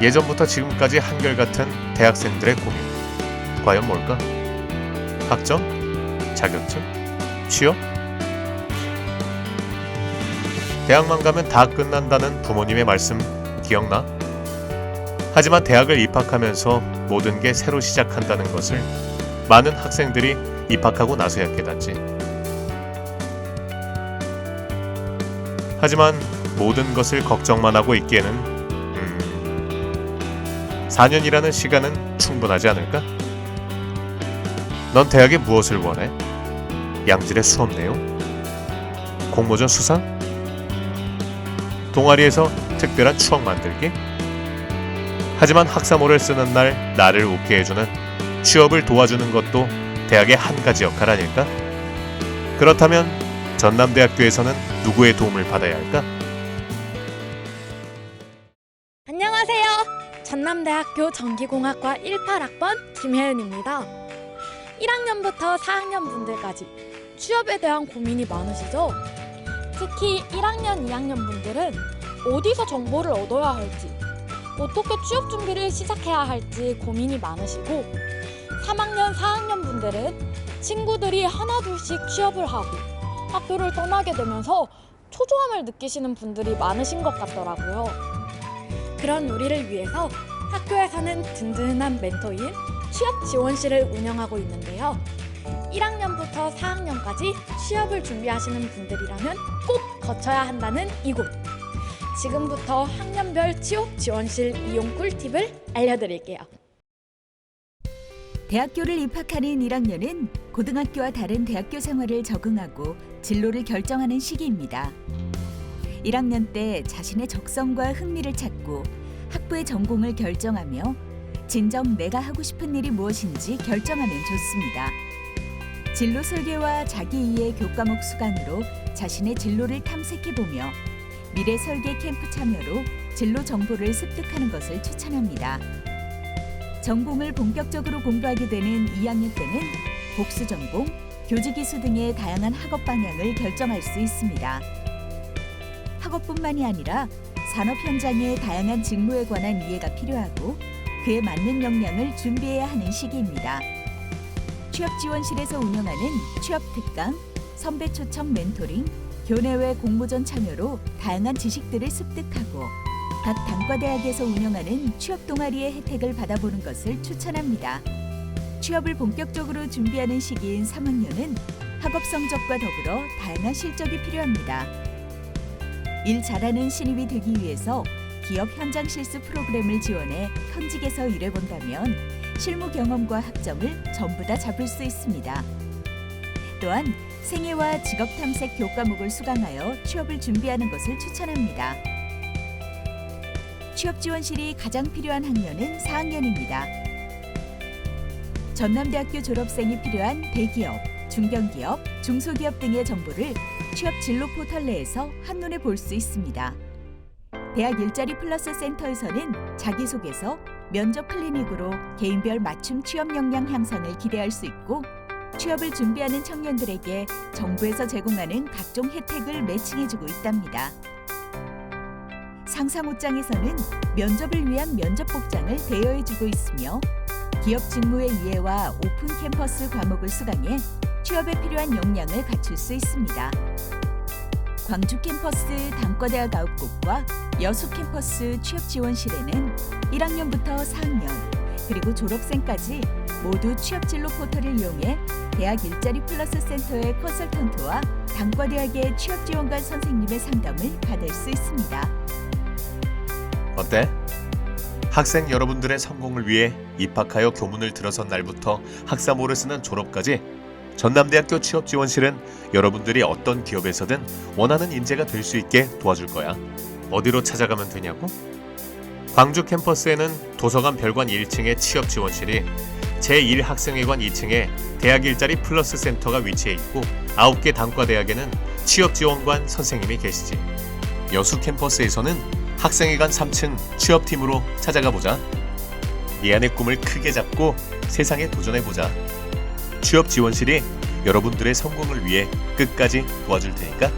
예전부터 지금까지 한결같은 대학생들의 고민. 과연 뭘까? 학점? 자격증? 취업? 대학만 가면 다 끝난다는 부모님의 말씀 기억나? 하지만 대학을 입학하면서 모든 게 새로 시작한다는 것을 많은 학생들이 입학하고 나서야 깨닫지. 하지만 모든 것을 걱정만 하고 있기에는 음, 4년이라는 시간은 충분하지 않을까? 넌 대학에 무엇을 원해? 양질의 수업 내용? 공모전 수상? 동아리에서 특별한 추억 만들기? 하지만 학사모를 쓰는 날 나를 웃게 해주는 취업을 도와주는 것도 대학의 한 가지 역할 아닐까? 그렇다면 전남대학교에서는 누구의 도움을 받아야 할까? 전남대학교 전기공학과 18학번 김혜은입니다. 1학년부터 4학년 분들까지 취업에 대한 고민이 많으시죠? 특히 1학년, 2학년 분들은 어디서 정보를 얻어야 할지, 어떻게 취업 준비를 시작해야 할지 고민이 많으시고 3학년, 4학년 분들은 친구들이 하나둘씩 취업을 하고 학교를 떠나게 되면서 초조함을 느끼시는 분들이 많으신 것 같더라고요. 그런 우리를 위해서 학교에서는 든든한 멘토인 취업 지원실을 운영하고 있는데요. 1학년부터 4학년까지 취업을 준비하시는 분들이라면 꼭 거쳐야 한다는 이곳. 지금부터 학년별 취업 지원실 이용 꿀팁을 알려드릴게요. 대학교를 입학하는 1학년은 고등학교와 다른 대학교 생활을 적응하고 진로를 결정하는 시기입니다. 1학년 때 자신의 적성과 흥미를 찾고 학부의 전공을 결정하며 진정 내가 하고 싶은 일이 무엇인지 결정하면 좋습니다. 진로 설계와 자기 이해 교과목 수강으로 자신의 진로를 탐색해 보며 미래 설계 캠프 참여로 진로 정보를 습득하는 것을 추천합니다. 전공을 본격적으로 공부하게 되는 2학년 때는 복수 전공, 교직 기수 등의 다양한 학업 방향을 결정할 수 있습니다. 학업뿐만이 아니라 산업 현장의 다양한 직무에 관한 이해가 필요하고 그에 맞는 역량을 준비해야 하는 시기입니다. 취업 지원실에서 운영하는 취업 특강, 선배 초청 멘토링, 교내외 공모전 참여로 다양한 지식들을 습득하고 각 단과대학에서 운영하는 취업 동아리의 혜택을 받아보는 것을 추천합니다. 취업을 본격적으로 준비하는 시기인 3학년은 학업 성적과 더불어 다양한 실적이 필요합니다. 일 잘하는 신입이 되기 위해서 기업 현장 실습 프로그램을 지원해 현직에서 일해본다면 실무 경험과 학점을 전부 다 잡을 수 있습니다. 또한 생애와 직업 탐색 교과목을 수강하여 취업을 준비하는 것을 추천합니다. 취업 지원실이 가장 필요한 학년은 4학년입니다. 전남대학교 졸업생이 필요한 대기업, 중견기업, 중소기업 등의 정보를 취업 진로 포털 내에서 한눈에 볼 수 있습니다. 대학 일자리 플러스 센터에서는 자기소개서, 면접 클리닉으로 개인별 맞춤 취업 역량 향상을 기대할 수 있고 취업을 준비하는 청년들에게 정부에서 제공하는 각종 혜택을 매칭해주고 있답니다. 상사 옷장에서는 면접을 위한 면접 복장을 대여해주고 있으며 기업 직무의 이해와 오픈 캠퍼스 과목을 수강해 취업에 필요한 역량을 갖출 수 있습니다. 광주 캠퍼스 단과대학 9곳과 여수 캠퍼스 취업 지원실에는 1학년부터 4학년 그리고 졸업생까지 모두 취업 진로 포털을 이용해 대학 일자리 플러스 센터의 컨설턴트와 단과대학의 취업 지원관 선생님의 상담을 받을 수 있습니다. 어때? 학생 여러분들의 성공을 위해 입학하여 교문을 들어선 날부터 학사모를 쓰는 졸업까지 전남대학교 취업지원실은 여러분들이 어떤 기업에서든 원하는 인재가 될 수 있게 도와줄 거야. 어디로 찾아가면 되냐고? 광주 캠퍼스에는 도서관 별관 1층에 취업지원실이 제1학생회관 2층에 대학 일자리 플러스 센터가 위치해 있고 9개 단과대학에는 취업지원관 선생님이 계시지. 여수 캠퍼스에서는 학생회관 3층 취업팀으로 찾아가 보자. 네 안의 꿈을 크게 잡고 세상에 도전해 보자. 취업 지원실이 여러분들의 성공을 위해 끝까지 도와줄 테니까